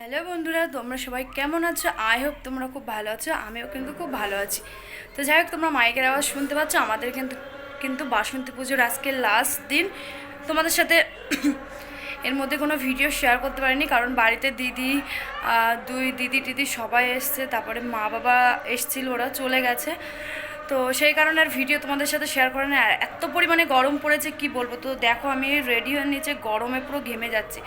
Hello বন্ধুরা, তোমরা সবাই কেমন আছো? আই হোপ তোমরা খুব ভালো আছো, আমিও কিন্তু খুব ভালো আছি। তো যাই হোক, তোমরা মাইকের আওয়াজ শুনতে পাচ্ছ, আমাদের কিন্তু কিন্তু বাসন্তী পুজোর আজকে লাস্ট দিন। তোমাদের সাথে এর মধ্যে কোনো ভিডিও শেয়ার করতে পারিনি, কারণ বাড়িতে দিদি দুই দিদি টিদি সবাই এসছে, তারপরে মা বাবা এসছিল, ওরা চলে গেছে। তো সেই কারণে আর ভিডিও তোমাদের সাথে শেয়ার করে না আর এত পরিমাণে গরম পড়েছে, কি বলব? তো দেখো, আমি রেডি হয়ে নিচে গরমে পুরো ঘেমে যাচ্ছি।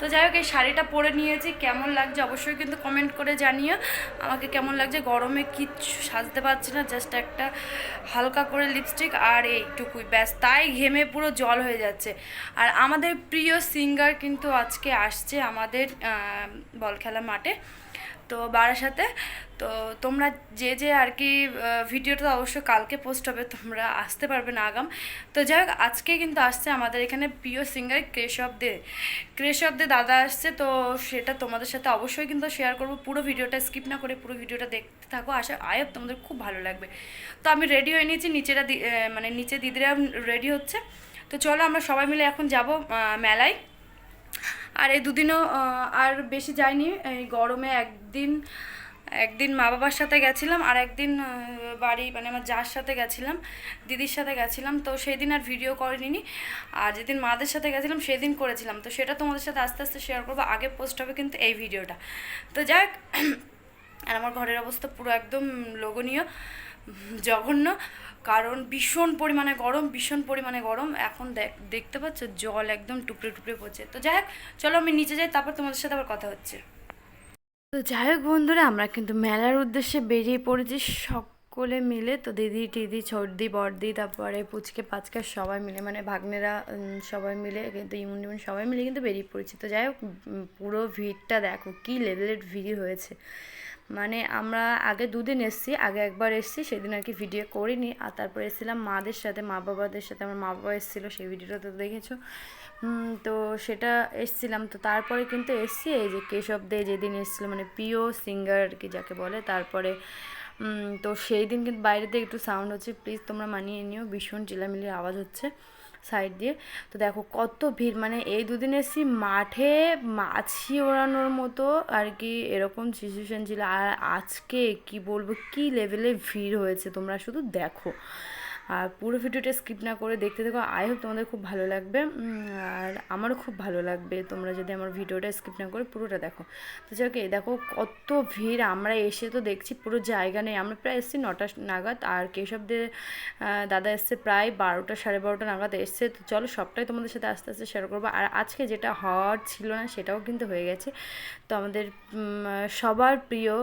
তো যাই হোক, এই শাড়িটা পরে নিয়েছি। কেমন লাগছে অবশ্যই কিন্তু কমেন্ট করে জানিও। আমাকে কেমন লাগছে? গরমে কিচ্ছু সাজতে পারছি না জাস্ট একটা হালকা করে লিপস্টিক আর এইটুকুই। ব্যাস, তাই ঘেমে পুরো জল হয়ে যাচ্ছে। আর আমাদের প্রিয় সিঙ্গার কিন্তু আজকে আসছে আমাদের বল খেলা মাঠে। তো বারাসাতে তো তোমরা যে যে আর কি ভিডিওটা তো অবশ্যই কালকে পোস্ট হবে, তোমরা আসতে পারবে না আগাম। তো যাই হোক আজকে কিন্তু আসছে আমাদের এখানে প্রিয় সিঙ্গার কেশব দে। কেশব দে দাদা আসছে, তো সেটা তোমাদের সাথে অবশ্যই কিন্তু শেয়ার করব। পুরো ভিডিওটা স্কিপ না করে পুরো ভিডিওটা দেখতে থাকো। আশা আয়ব তোমাদের খুব ভালো লাগবে। তো আমি রেডি হয়ে নিয়েছি নিচেরা মানে নিচে দিদিরা রেডি হচ্ছে। তো চলো আমরা সবাই মিলে এখন যাব মেলায়। এই দুদিনও আর বেশি যাইনি। এই গরমে একদিন একদিন মা বাবার সাথে গেছিলাম আর একদিন বাড়ি মানে আমার যার সাথে গেছিলাম দিদির সাথে গেছিলাম। তো সেই দিন আর ভিডিও করিনি। আর যেদিন মাদের সাথে গেছিলাম সেদিন করেছিলাম। তো সেটা তোমাদের সাথে আস্তে আস্তে শেয়ার করব। আগে পোস্ট হবে কিন্তু এই ভিডিওটা তো যাক আর আমার ঘরের অবস্থা পুরো একদম লোভনীয়। উম, জঘন্য, কারণ ভীষণ পরিমাণে গরম, ভীষণ পরিমাণে গরম। এখন দেখ, দেখতে পাচ্ছ, জল একদম টুকরে টুকরে পড়ছে। তো যাই হোক, চলো আমি নিচে যাই, তারপর তোমাদের সাথে আবার কথা হচ্ছে। তো যাই হোক বন্ধুরা, আমরা কিন্তু মেলার উদ্দেশ্যে বেরিয়ে পড়েছি সকলে মিলে। তো দিদি, টিদি ছর্দি বর্দি, তারপরে পুচকে, পাচকা সবাই মিলে মানে ভাগ্নেরা সবাই মিলে কিন্তু, ইমুন ইমুন সবাই মিলে কিন্তু বেরিয়ে পড়েছি। তো যাই হোক পুরো ভিড়টা দেখো, কী লেভেলের ভিড় হয়েছে। মানে আমরা আগে দুদিন এসেছি, আগে একবার এসেছি, সেদিন আর কি ভিডিও করিনি। আর তারপরে এসেছিলাম মাদের সাথে, মা বাবাদের সাথে, আমার মা বাবা এসেছিল, সেই ভিডিওটা তো দেখেছ। তো সেটা এসছিলাম। তো তারপরে কিন্তু এসছি, এই যে কেশব দে যেদিন এসেছিল মানে প্রিয় সিঙ্গার আর কি যাকে বলে, তারপরে তো সেই দিন কিন্তু বাইরেতে একটু সাউন্ড হচ্ছে। প্লিজ তোমরা মানিয়ে নিও, ভীষণ চিলামিলির আওয়াজ হচ্ছে। সাইড দিয়ে। তো দেখো কত ভিড় মানে এই দুদিন এসেছি মাঠে মাছি ওড়ানোর মতো আর কি এরকম সিচুয়েশন ছিল। আর আজকে কি বলব, কি লেভেলে ভিড় হয়েছে তোমরা শুধু দেখো। আর পুরো ভিডিওটা স্কিপ না করে দেখতে দেখো আই হোপ তোমাদের খুব ভালো লাগবে। আর আমারও খুব ভালো লাগবে। তোমরা যদি আমার ভিডিওটা স্কিপ না করে পুরোটা দেখো। তো যাই হোক, এই দেখো কত ভিড়। আমরা এসে তো দেখছি পুরো জায়গা নেই। আমরা প্রায় এসেছি নটা নাগাদ। আর কেশবদের দাদা এসছে প্রায় বারোটা সাড়ে বারোটা নাগাদ এসছে। তো চলো সবটাই তোমাদের সাথে আস্তে আস্তে শেয়ার করব। আর আজকে যেটা হওয়ার ছিল না সেটাও কিন্তু হয়ে গেছে। তো আমাদের সবার প্রিয়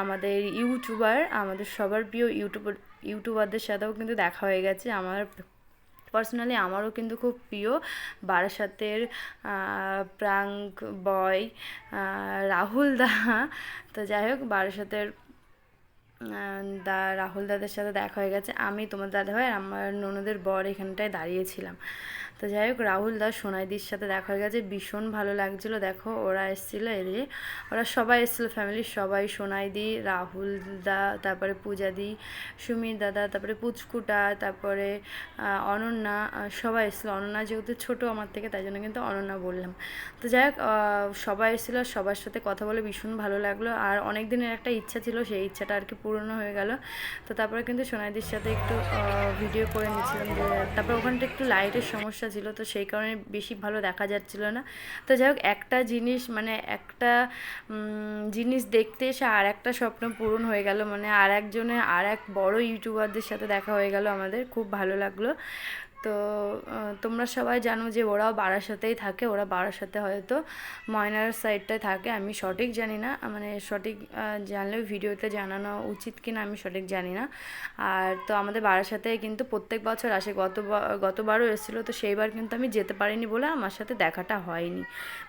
আমাদের ইউটিউবার, আমাদের সবার প্রিয় ইউটিউবার, ইউটিউবারদের সাথেও কিন্তু দেখা হয়ে গেছে। আমার পার্সোনালি আমারও কিন্তু খুব প্রিয় বারাসাতের প্রাঙ্ক বয় রাহুল দা। তো যাই হোক, বারাসাতের দা, রাহুল দাদের সাথে দেখা হয়ে গেছে। আমি তোমার দাদা ভাই আর আমার ননদের বর এখানটায় দাঁড়িয়েছিলাম তো যাই হোক, রাহুল দা সোনাইদির সাথে দেখা হয়ে গেছে, ভীষণ ভালো লাগছিল। দেখো, ওরা এসেছিল এদিকে। ওরা সবাই এসেছিল ফ্যামিলির সবাই সোনাইদি, রাহুল দা, তারপরে পূজাদি, সুমির দাদা, তারপরে পুচকুটা, তারপরে অনন্যা সবাই এসেছিল। অনন্যা যেহেতু ছোটো আমার থেকে, তাই জন্য কিন্তু অনন্যা বললাম। তো যাই হোক সবাই এসেছিল, সবার সাথে কথা বলে ভীষণ ভালো লাগল। আর অনেক দিনের একটা ইচ্ছা ছিল, সেই ইচ্ছাটা আর কি পূর্ণ হয়ে গেল। তো তারপরে কিন্তু সোনাইদির সাথে একটু ভিডিও করে নিয়েছিলাম তারপর ওখানটা একটু লাইটের সমস্যা ছিল, তো সেই কারণে বেশি ভালো দেখা যাচ্ছিল না। তো যাই হোক, একটা জিনিস মানে একটা জিনিস দেখতে এসে আর একটা স্বপ্ন পূরণ হয়ে গেল। মানে আর একজনের আর এক বড়ো ইউটিউবারদের সাথে দেখা হয়ে গেল আমাদের। খুব ভালো লাগল। তো তোমরা সবাই জানো যে ওরাও বারাসাতেই থাকে, ওরা বারাসাতে হয়তো ময়নার সাইডটায় থাকে, আমি সঠিক জানি না মানে সঠিক জানলেও ভিডিওতে জানানো উচিত কিনা আমি সঠিক জানি না। আর তো আমাদের বারাসাতে কিন্তু প্রত্যেক বছর আসে, গত গতবারও এসেছিল, তো সেইবার কিন্তু আমি যেতে পারিনি বলে আমার সাথে দেখাটা হয়নি।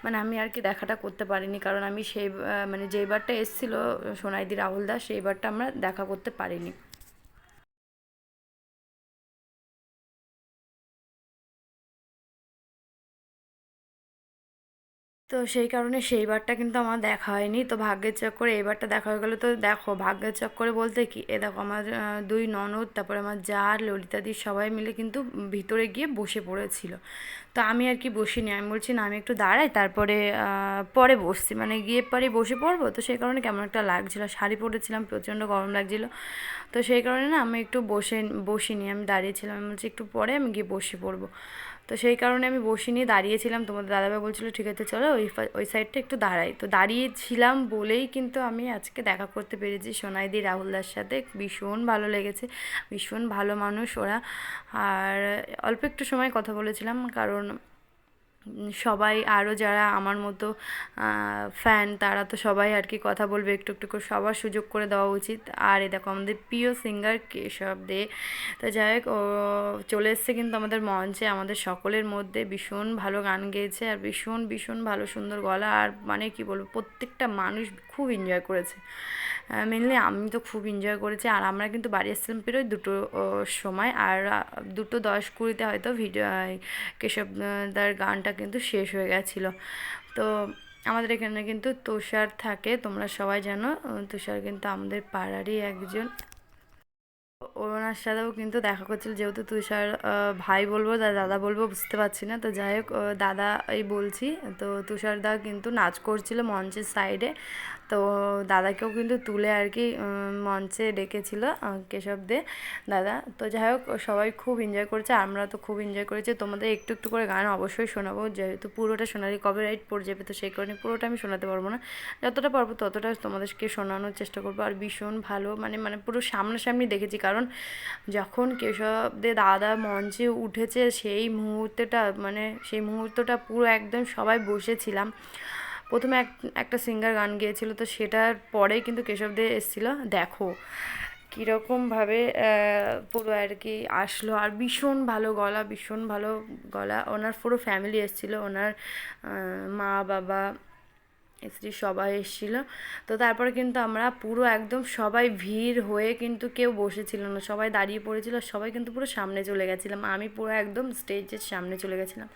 মানে আমি আর কি দেখাটা করতে পারিনি, কারণ আমি সেই মানে যেইবারটা এসেছিল সোনাইদি, রাহুল দাস সেইবারটা আমরা দেখা করতে পারিনি। তো সেই কারণে সেইবারটা কিন্তু আমার দেখা হয়নি। তো ভাগ্যের চক্করে এইবারটা দেখা হয়ে গেলো। তো দেখো, ভাগ্যের চক্করে বলতে কি, এ দেখো আমার দুই ননদ, তারপরে আমার জার, ললিতাদি সবাই মিলে কিন্তু ভিতরে গিয়ে বসে পড়েছিল। তো আমি আর কি বসিনি। আমি বলছি, না, আমি একটু দাঁড়াই, তারপরে পরে বসছি। মানে গিয়ে পরে বসে পড়ব? তো সেই কারণে কেমন একটা লাগছিল। শাড়ি পরেছিলাম, প্রচণ্ড গরম লাগছিল। তো সেই কারণে না, আমি একটু বসে, বসিনি। আমি দাঁড়িয়েছিলাম। আমি বলছি, একটু পরে আমি গিয়ে বসে পড়ব। তো সেই কারণে আমি বসিনি, দাঁড়িয়েছিলাম। তোমাদের দাদাভাই বলছিল, ঠিক আছে, চলো ওই ওই সাইডটা একটু দাঁড়াই। তো দাঁড়িয়েছিলাম বলেই কিন্তু আমি আজকে দেখা করতে পেরেছি সোনাইদি রাহুলদার সাথে। ভীষণ ভালো লেগেছে। ভীষণ ভালো মানুষ ওরা। আর অল্প একটু সময় কথা বলেছিলাম, কারণ উম, সবাই আরও যারা আমার মতো ফ্যান তারা তো সবাই আর কি কথা বলবে একটু একটু করে সবার সুযোগ করে দেওয়া উচিত। আর এ দেখো আমাদের প্রিয় সিঙ্গার কেশব দে। তো যাই হোক ও চলে এসছে কিন্তু আমাদের মঞ্চে আমাদের সকলের মধ্যে। ভীষণ ভালো গান গেয়েছে আর ভীষণ ভীষণ ভালো সুন্দর গলা। আর মানে কি বলব প্রত্যেকটা মানুষ খুব এনজয় করেছে। মেনলি আমি তো খুব এনজয় করেছি আর আমরা কিন্তু বাড়ি এসেছিলাম পেরোই দুটো সময় আর দুটো দশ কুড়িতে হয়তো ভিডিও কেশবদার গানটা কিন্তু শেষ হয়ে গেছিল। তো আমাদের এখানে কিন্তু তুষার থাকে, তোমরা সবাই জানো তুষার কিন্তু আমাদের পাড়ারই একজন। ওনার সাথেও কিন্তু দেখা করছিল, যেহেতু তুষার ভাই বলব দাদা বলব, বুঝতে পারছি না। তো যাই হোক দাদা এই বলছি, তো তুষার দা কিন্তু নাচ করছিল মঞ্চের সাইডে তো দাদাকেও কিন্তু তুলে আর কি মঞ্চে ডেকেছিল কেশব দে দাদা, তো যাই হোক, সবাই খুব এনজয় করেছে, আমরা তো খুব এনজয় করেছি। তোমাদের একটু একটু করে গান অবশ্যই শোনাবো, যেহেতু পুরোটা শোনারই কপিরাইট পড়ে যাবে, তো সেই কারণে পুরোটা আমি শোনাতে পারব না। যতটা পারব ততটা তোমাদেরকে শোনানোর চেষ্টা করব। আর ভীষণ ভালো মানে মানে পুরো সামনাসামনি দেখেছি। কারণ যখন কেশবদের দাদা মঞ্চে উঠেছে, সেই মুহূর্তটা মানে সেই মুহূর্তটা পুরো একদম সবাই বসেছিলাম। প্রথমে এক, একটা সিঙ্গার গান গিয়েছিল, তো সেটার পরে কিন্তু কেশব দে এসেছিল। দেখো কীরকমভাবে পুরো আর কি আসলো। আর ভীষণ ভালো গলা, ভীষণ ভালো গলা। ওনার পুরো ফ্যামিলি এসেছিল। ওনার মা, বাবা স্ত্রী সবাই এসেছিল। তো তারপরে কিন্তু আমরা পুরো একদম সবাই ভিড় হয়ে কিন্তু কেউ বসেছিল না। সবাই দাঁড়িয়ে পড়েছিল, সবাই কিন্তু পুরো সামনে চলে গেছিলাম। আমি পুরো একদম স্টেজের সামনে চলে গেছিলাম।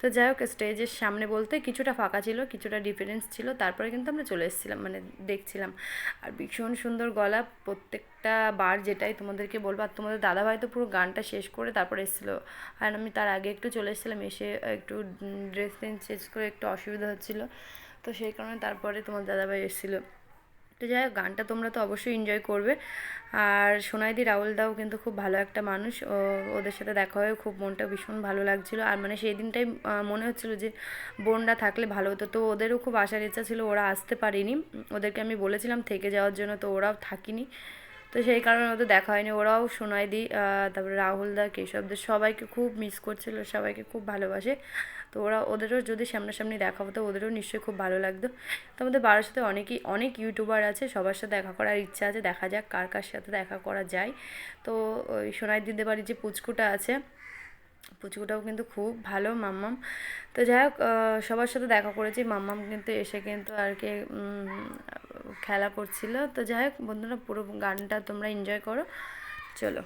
তো যাই হোক, স্টেজের সামনে বলতে কিছুটা ফাঁকা ছিল, কিছুটা ডিফারেন্স ছিল। তারপরে কিন্তু আমরা চলে এসেছিলাম মানে দেখছিলাম। আর ভীষণ সুন্দর গলা, প্রত্যেকটা বার যেটাই তোমাদেরকে বলব, আর তোমাদের দাদাভাই তো পুরো গানটা শেষ করে তারপরে এসেছিল। আর আমি তার আগে একটু চলে এসেছিলাম, এসে একটু ড্রেস চেঞ্জ করে একটু অসুবিধা হচ্ছিল। তো সেই কারণে তারপরে তোমার দাদাভাই এসেছিল। তো যাই হোক, গানটা তোমরা তো অবশ্যই এনজয় করবে। আর সোনাইদি রাহুল দাও কিন্তু খুব ভালো একটা মানুষ। ওদের সাথে দেখা হয়ে খুব মনটা ভীষণ ভালো লাগছিল। আর মানে সেই দিনটাই মনে হচ্ছিল যে বোনরা থাকলে ভালো হতো। তো ওদেরও খুব আসার ইচ্ছা ছিল, ওরা আসতে পারেনি। ওদেরকে আমি বলেছিলাম থেকে যাওয়ার জন্য, তো ওরাও থাকিনি। তো সেই কারণে ওদের দেখা হয়নি। ওরাও সোনাইদি তারপরে রাহুলদা কেশবদের সবাইকে খুব মিস করছিল, সবাইকে খুব ভালোবাসে। তো ওরা, ওদেরও যদি সামনাসামনি দেখা হতো ওদেরও নিশ্চয়ই খুব ভালো লাগতো। তো আমাদের বাড়ির সাথে অনেকই, অনেক ইউটিউবার আছে, সবার সাথে দেখা করার ইচ্ছা আছে, দেখা যাক কার কার সাথে দেখা করা যায়। তো ওই সোনাই দিদি বাড়ির যে পুচকুটা আছে, পুচকুটাও কিন্তু খুব ভালো মাম্মাম। তো যাই হোক সবার সাথে দেখা করেছি, মাম্মাম কিন্তু এসে কিন্তু আর কি খেলা করছিল। তো যাই হোক, বন্ধুরা, পুরো গানটা তোমরা এনজয় করো। চলো।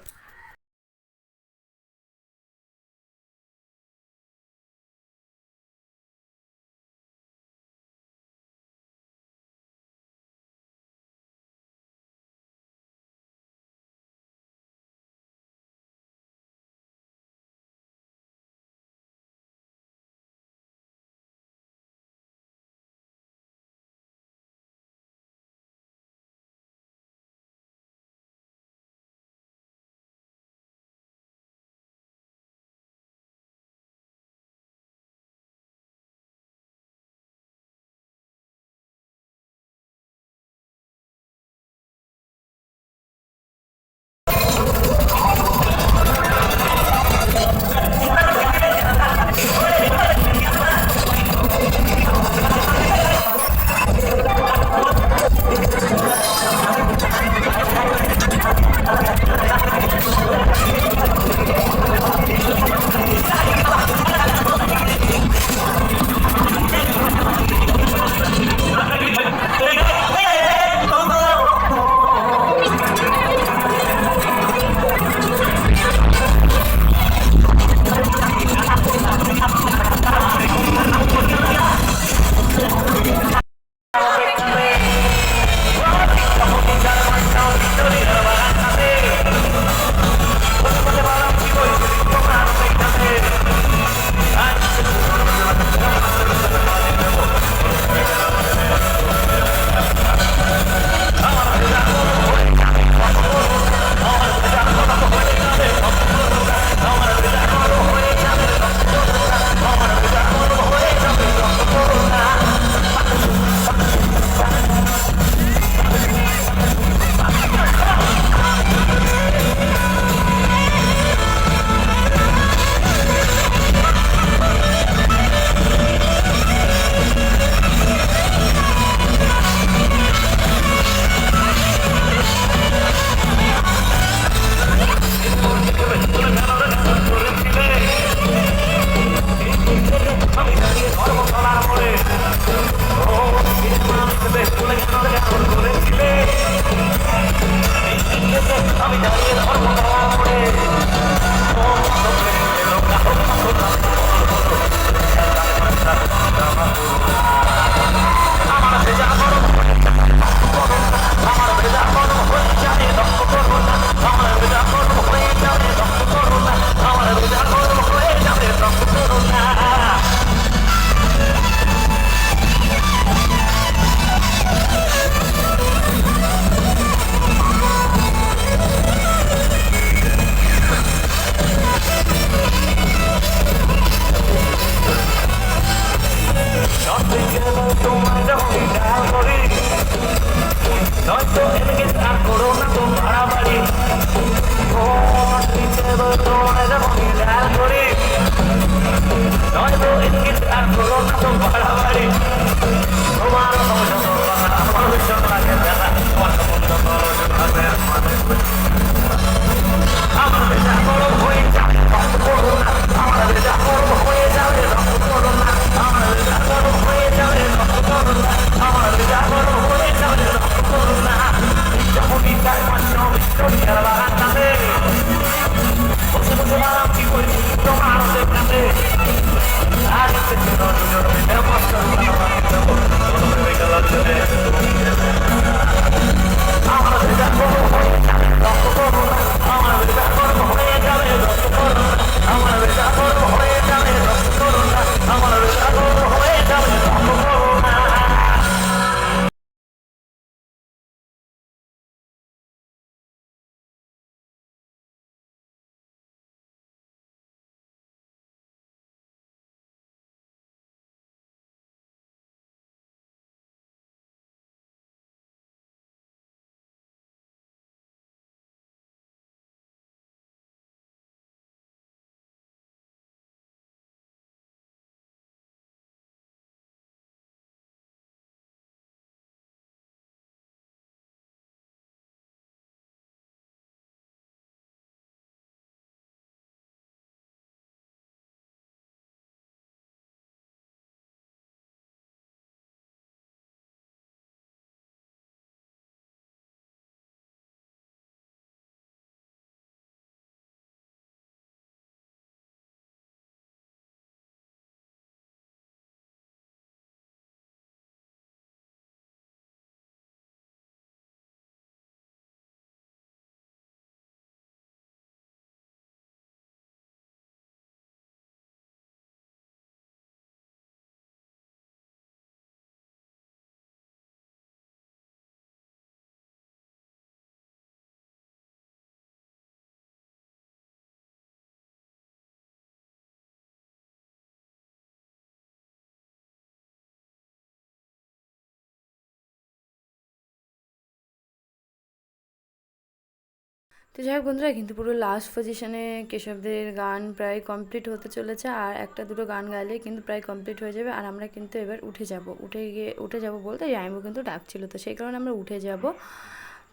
যাই হোক বন্ধুরা, কিন্তু পুরো লাস্ট পজিশনে কেশবদের গান প্রায় কমপ্লিট হতে চলেছে, আর একটা দুটো গান গাইলে কিন্তু প্রায় কমপ্লিট হয়ে যাবে, আর আমরা কিন্তু এবার উঠে যাব। উঠে গিয়ে, উঠে যাব বলতে জাইমু কিন্তু ডাকছিল, তো সেই কারণে আমরা উঠে যাব।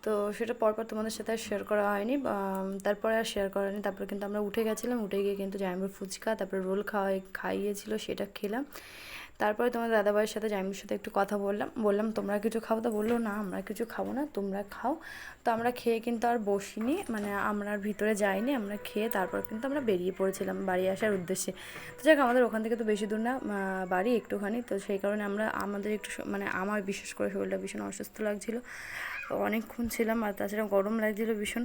তো সেটা পরপর তোমাদের সাথে আর শেয়ার করা হয়নি তারপরে আর শেয়ার করা হয়নি, তারপরে কিন্তু আমরা উঠে গেছিলাম, উঠে গিয়ে কিন্তু জাইমুর ফুচকা, তারপরে রোল খাওয়াই, খাইয়েছিল, সেটা খেলাম। তারপরে তোমার দাদাভাইয়ের সাথে জাইমুর সাথে একটু কথা বললাম। বললাম, তোমরা কিছু খাও? তো বলল, না, আমরা কিছু খাব না, তোমরা খাও। তো আমরা খেয়ে কিন্তু আর বসিনি মানে আমরা ভিতরে যাইনি, আমরা খেয়ে তারপর কিন্তু আমরা বেরিয়ে পড়েছিলাম বাড়ি আসার উদ্দেশ্যে। তো যাক, আমাদের ওখান থেকে তো বেশি দূর না বাড়ি একটুখানি। তো সেই কারণে আমরা, আমাদের একটু মানে আমার বিশেষ করে শরীরটা ভীষণ অসুস্থ লাগছিল। অনেকক্ষণ ছিলাম আর তাছাড়া গরম লাগছিল ভীষণ।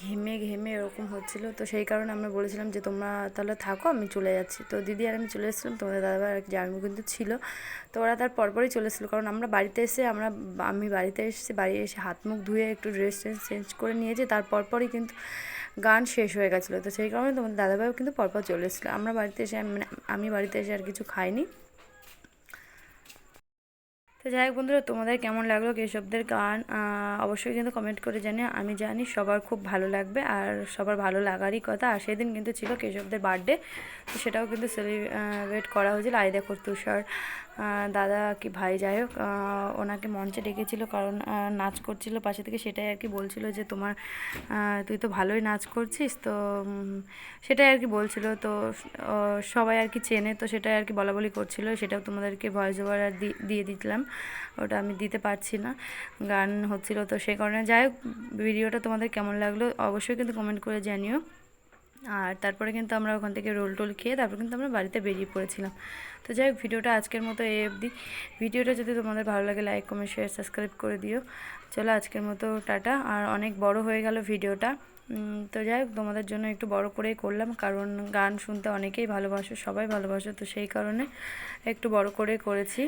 ঘেমে ঘেমে এরকম হচ্ছিল। তো সেই কারণে আমরা বলেছিলাম যে, তোমরা তাহলে থাকো, আমি চলে যাচ্ছি। তো দিদি আর আমি চলে এসেছিলাম, তোমাদের দাদাভাই আর জার্মি কিন্তু ছিল। তো ওরা তার পরপরই চলে এসেছিল, কারণ আমরা বাড়িতে এসে, আমরা, আমি বাড়িতে এসেছি, বাড়ি এসে হাত মুখ ধুয়ে একটু ড্রেস ট্রেস চেঞ্জ করে নিয়েছি, তার পরপরই কিন্তু গান শেষ হয়ে গেছিল। তো সেই কারণে তোমাদের দাদাভাইও কিন্তু পরপর চলে এসেছিল। আমরা বাড়িতে এসে মানে আমি বাড়িতে এসে আর কিছু খাইনি। তো যাই হোক বন্ধুরা, তোমাদের কেমন লাগল কেশবদের গান? অবশ্যই কিন্তু কমেন্ট করে জানি আমি জানি সবার খুব ভালো লাগবে আর সবার ভালো লাগারই কথা। আর সেদিন কিন্তু ছিল কেশবদের বার্থডে তো সেটাও কিন্তু সেলিব্রেট করা হয়েছিল। আই দেখো তুষার দাদা কি ভাই, যাই হোক ওনাকে মঞ্চে ডেকেছিল কারণ নাচ করছিল পাশে থেকে। সেটাই আর কি বলছিল যে তোমার তুই তো ভালোই নাচ করছিস, তো সেটাই আর কি বলছিল। তো সবাই আর কি চেনে, তো সেটাই আর কি বলা বলি করছিল। সেটাও তোমাদেরকে ভয়েস ওভার দিয়ে দিলাম। ওটা আমি দিতে পারছি না। গান হচ্ছিল তো সেই কারণে। যাই হোক, ভিডিওটা তোমাদের কেমন লাগল অবশ্যই কিন্তু কমেন্ট করে জানিও। আর তারপরে কিন্তু আমরা ওখান থেকে রোল টোল খেয়ে তারপর কিন্তু আমরা বাড়িতে বেরিয়ে পড়েছিলাম। তো যাই হোক, ভিডিওটা আজকের মতো এই অবধি। ভিডিওটা যদি তোমাদের ভালো লাগে লাইক কমেন্ট শেয়ার সাবস্ক্রাইব করে দিও। চলো আজকের মতো, টাটা। আর অনেক বড় হয়ে গেল ভিডিওটা। তো যাই হোক, তোমাদের জন্য একটু বড় করেই করলাম। কারণ গান শুনতে অনেকেই ভালোবাসো, সবাই ভালোবাসো। তো সেই কারণে একটু বড় করে করেছি।